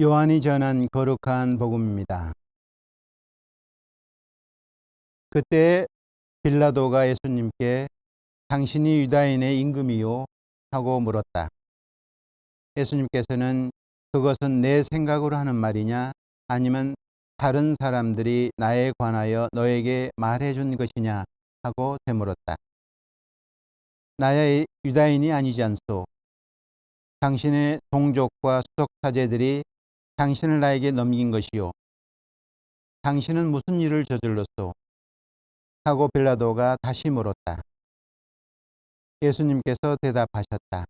요한이 전한 거룩한 복음입니다. 그때 빌라도가 예수님께 당신이 유다인의 임금이요 하고 물었다. 예수님께서는 그것은 내 생각으로 하는 말이냐 아니면 다른 사람들이 나에 관하여 너에게 말해 준 것이냐 하고 되물었다. 나야 유다인이 아니지 않소. 당신의 동족과 수석 사제들이 당신을 나에게 넘긴 것이요. 당신은 무슨 일을 저질렀소? 하고 빌라도가 다시 물었다. 예수님께서 대답하셨다.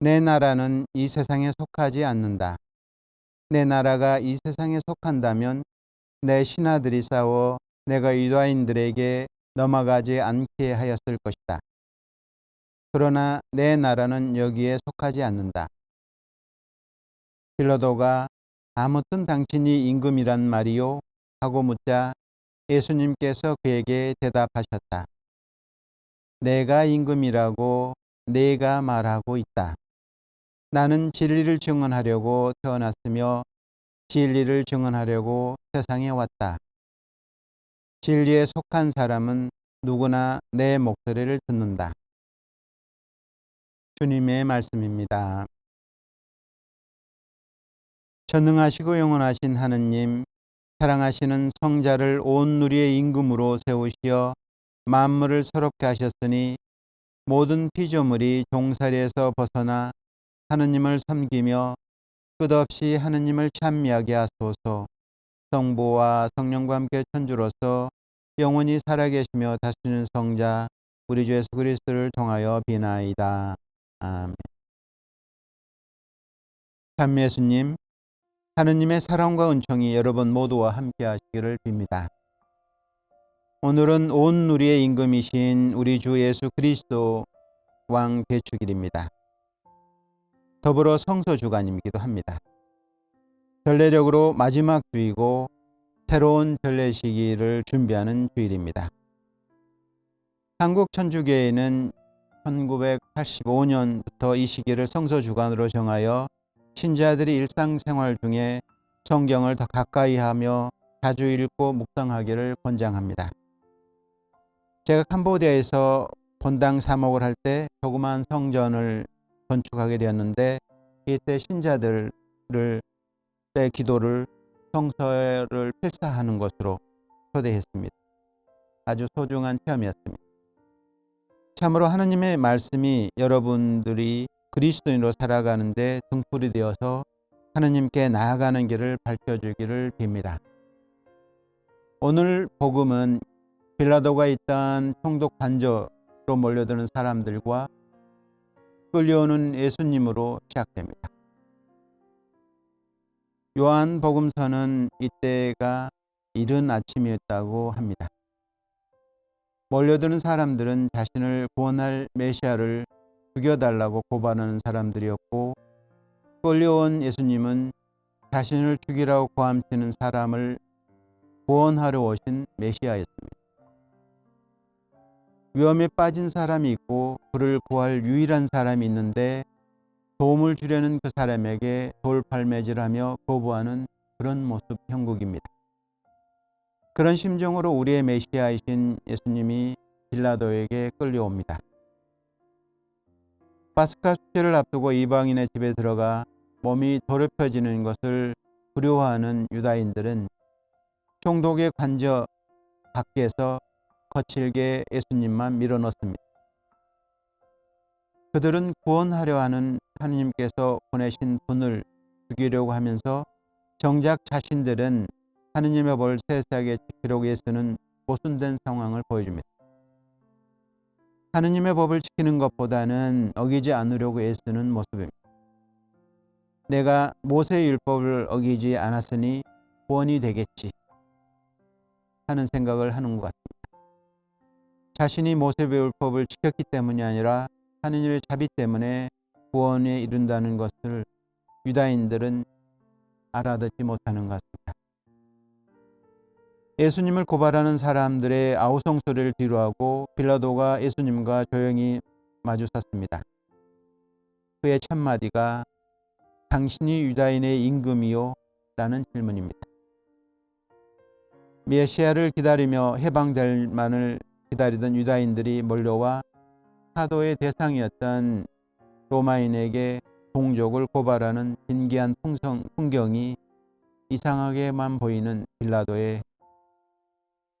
내 나라는 이 세상에 속하지 않는다. 내 나라가 이 세상에 속한다면 내 신하들이 싸워 내가 유다인들에게 넘어가지 않게 하였을 것이다. 그러나 내 나라는 여기에 속하지 않는다. 빌라도가 아무튼 당신이 임금이란 말이요? 하고 묻자 예수님께서 그에게 대답하셨다. 내가 임금이라고 내가 말하고 있다. 나는 진리를 증언하려고 태어났으며 진리를 증언하려고 세상에 왔다. 진리에 속한 사람은 누구나 내 목소리를 듣는다. 주님의 말씀입니다. 전능하시고 영원하신 하느님, 사랑하시는 성자를 온 누리의 임금으로 세우시어 만물을 새롭게 하셨으니 모든 피조물이 종살이에서 벗어나 하느님을 섬기며 끝없이 하느님을 찬미하게 하소서. 성부와 성령과 함께 천주로서 영원히 살아계시며 다스리는 성자 우리 주 예수 그리스도를 통하여 비나이다. 아멘. 참미 예수님, 하느님의 사랑과 은총이 여러분 모두와 함께 하시기를 빕니다. 오늘은 온 누리의 임금이신 우리 주 예수 그리스도 왕 대축일입니다. 더불어 성서 주간이기도 합니다. 전례적으로 마지막 주이고 새로운 전례 시기를 준비하는 주일입니다. 한국 천주교회는 1985년부터 이 시기를 성서 주간으로 정하여 신자들이 일상생활 중에 성경을 더 가까이 하며 자주 읽고 묵상하기를 권장합니다. 제가 캄보디아에서 본당 사목을 할 때 조그마한 성전을 건축하게 되었는데 이때 신자들을 의 기도를 성서를 필사하는 것으로 초대했습니다. 아주 소중한 체험이었습니다. 참으로 하느님의 말씀이 여러분들이 그리스도인으로 살아가는데 등불이 되어서 하느님께 나아가는 길을 밝혀주기를 빕니다. 오늘 복음은 빌라도가 있던 총독 관저로 몰려드는 사람들과 끌려오는 예수님으로 시작됩니다. 요한 복음서는 이때가 이른 아침이었다고 합니다. 몰려드는 사람들은 자신을 구원할 메시아를 죽여달라고 고발하는 사람들이었고 끌려온 예수님은 자신을 죽이라고 고함치는 사람을 구원하러 오신 메시아였습니다. 위험에 빠진 사람이 있고 그를 구할 유일한 사람이 있는데 도움을 주려는 그 사람에게 돌팔매질하며 거부하는 그런 모습 형국입니다. 그런 심정으로 우리의 메시아이신 예수님이 빌라도에게 끌려옵니다. 파스카 축제를 앞두고 이방인의 집에 들어가 몸이 더럽혀지는 것을 두려워하는 유다인들은 총독의 관저 밖에서 거칠게 예수님만 밀어넣습니다. 그들은 구원하려 하는 하느님께서 보내신 분을 죽이려고 하면서 정작 자신들은 하느님의 벌 세세하게 지키려고 애쓰는 모순된 상황을 보여줍니다. 하느님의 법을 지키는 것보다는 어기지 않으려고 애쓰는 모습입니다. 내가 모세의 율법을 어기지 않았으니 구원이 되겠지 하는 생각을 하는 것 같습니다. 자신이 모세의 율법을 지켰기 때문이 아니라 하느님의 자비 때문에 구원에 이른다는 것을 유다인들은 알아듣지 못하는 것 같습니다. 예수님을 고발하는 사람들의 아우성 소리를 뒤로하고 빌라도가 예수님과 조용히 마주 섰습니다. 그의 첫마디가 당신이 유다인의 임금이요? 라는 질문입니다. 메시아를 기다리며 해방될 만을 기다리던 유다인들이 몰려와 사도의 대상이었던 로마인에게 동족을 고발하는 신기한 풍성, 풍경이 이상하게만 보이는 빌라도의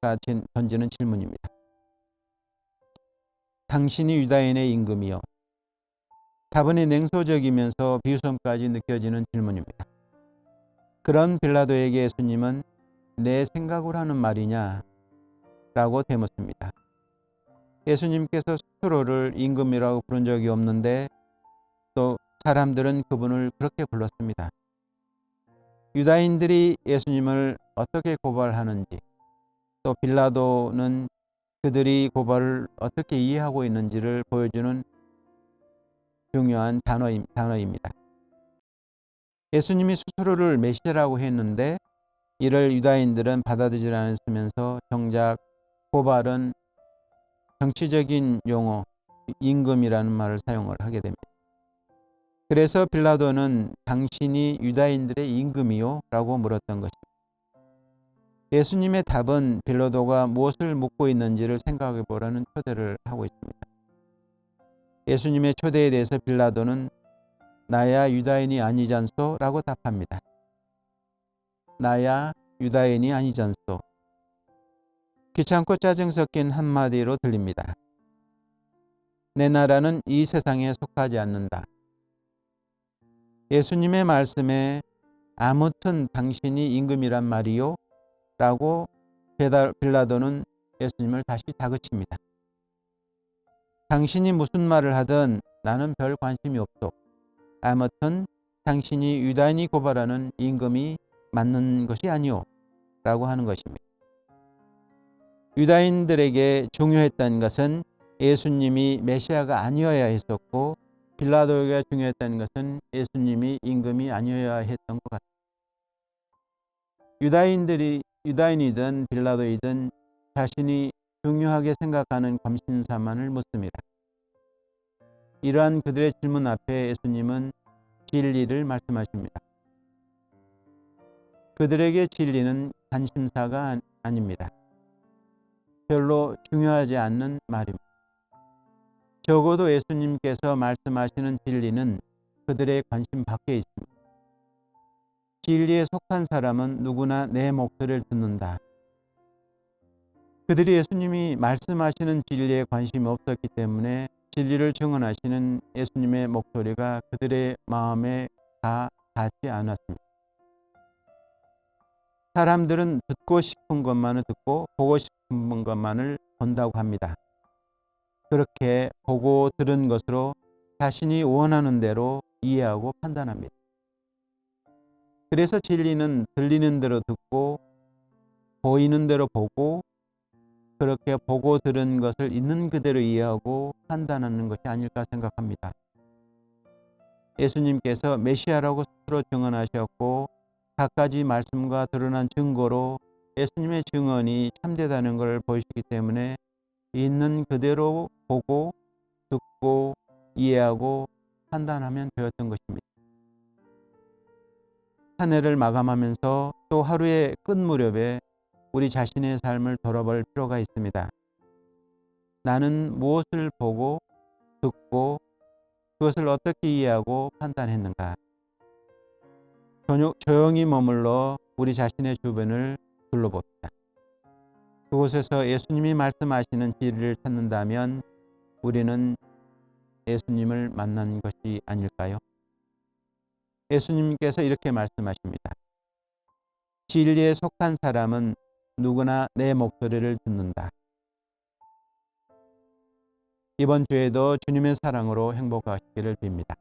던지는 질문입니다. 당신이 유다인의 임금이요. 답은이 냉소적이면서 비웃음까지 느껴지는 질문입니다. 그런 빌라도에게 예수님은 내 생각으로 하는 말이냐? 라고 대묻습니다. 예수님께서 스스로를 임금이라고 부른 적이 없는데 또 사람들은 그분을 그렇게 불렀습니다. 유다인들이 예수님을 어떻게 고발하는지 또 빌라도는 그들이 고발을 어떻게 이해하고 있는지를 보여주는 중요한 단어입니다. 예수님이 스스로를 메시아라고 했는데 이를 유다인들은 받아들이지 않았으면서 정작 고발은 정치적인 용어 임금이라는 말을 사용을 하게 됩니다. 그래서 빌라도는 당신이 유다인들의 임금이요? 라고 물었던 것입니다. 예수님의 답은 빌라도가 무엇을 묻고 있는지를 생각해 보라는 초대를 하고 있습니다. 예수님의 초대에 대해서 빌라도는 나야 유다인이 아니잖소? 라고 답합니다. 나야 유다인이 아니잖소. 귀찮고 짜증 섞인 한마디로 들립니다. 내 나라는 이 세상에 속하지 않는다. 예수님의 말씀에 아무튼 당신이 임금이란 말이요? 라고 빌라도는 예수님을 다시 다그칩니다. 당신이 무슨 말을 하든 나는 별 관심이 없소. 아무튼 당신이 유다인이 고발하는 임금이 맞는 것이 아니오. 라고 하는 것입니다. 유다인들에게 중요했던 것은 예수님이 메시아가 아니어야 했었고 빌라도에게 중요했던 것은 예수님이 임금이 아니어야 했던 것 같습니다. 유다인들이 유다인이든 빌라도이든 자신이 중요하게 생각하는 감신사만을 묻습니다. 이러한 그들의 질문 앞에 예수님은 진리를 말씀하십니다. 그들에게 진리는 관심사가 아닙니다. 별로 중요하지 않는 말입니다. 적어도 예수님께서 말씀하시는 진리는 그들의 관심 밖에 있습니다. 진리에 속한 사람은 누구나 내 목소리를 듣는다. 그들이 예수님이 말씀하시는 진리에 관심이 없었기 때문에 진리를 증언하시는 예수님의 목소리가 그들의 마음에 다 닿지 않았습니다. 사람들은 듣고 싶은 것만을 듣고 보고 싶은 것만을 본다고 합니다. 그렇게 보고 들은 것으로 자신이 원하는 대로 이해하고 판단합니다. 그래서 진리는 들리는 대로 듣고 보이는 대로 보고 그렇게 보고 들은 것을 있는 그대로 이해하고 판단하는 것이 아닐까 생각합니다. 예수님께서 메시아라고 스스로 증언하셨고 갖가지 말씀과 드러난 증거로 예수님의 증언이 참되다는 걸 보이시기 때문에 있는 그대로 보고 듣고 이해하고 판단하면 되었던 것입니다. 한 해를 마감하면서 또 하루의 끝 무렵에 우리 자신의 삶을 돌아볼 필요가 있습니다. 나는 무엇을 보고 듣고 그것을 어떻게 이해하고 판단했는가? 조용히 머물러 우리 자신의 주변을 둘러봅시다. 그곳에서 예수님이 말씀하시는 진리를 찾는다면 우리는 예수님을 만난 것이 아닐까요? 예수님께서 이렇게 말씀하십니다. 진리에 속한 사람은 누구나 내 목소리를 듣는다. 이번 주에도 주님의 사랑으로 행복하시기를 빕니다.